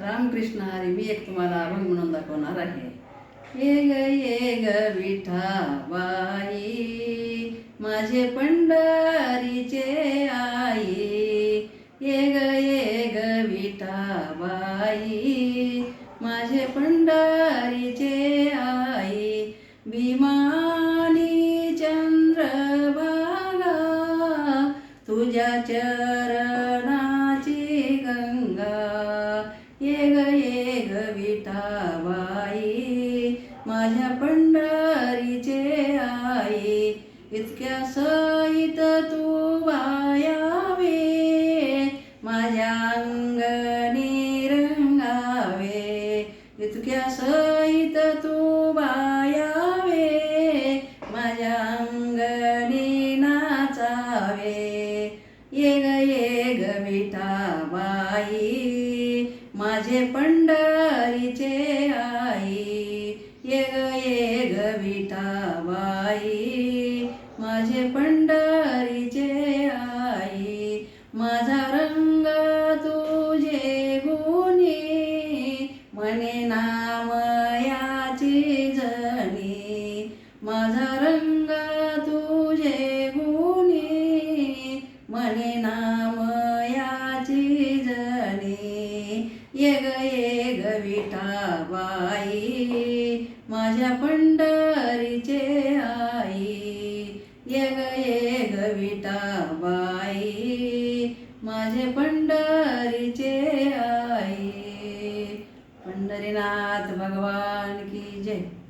रामकृष्ण हरी मी एक तुम्हाला अभंग म्हणून दाखवणार आहे. ये ग ये ग विठाबाई माझे पंढरीचे आई. ये ग ये ग विठाबाई माझे पंढरीचे आई. भीमानी चंद्रभागा तुझ्या ग ये विठाबाई माझ्या पंढरीचे आई इतक्या सहित तू वायावे माझ्या अंगणी रंगावे इतक्या सहित तू वायावे माझ्या अंगणी नाचावे. ये ग ये ग विठाबाई माझे पंढरीचे आई ये ग ये ग विठाबाई माझे पंढरीचे आई माझा रंग तुझे गुणी. म्हणे नामयाची जणी माझा गये गविठाबाई माझ्या पंडारीचे आई ये गये गविठाबाई माझे पंडारीचे आई. पंढरीनाथ भगवान की जय.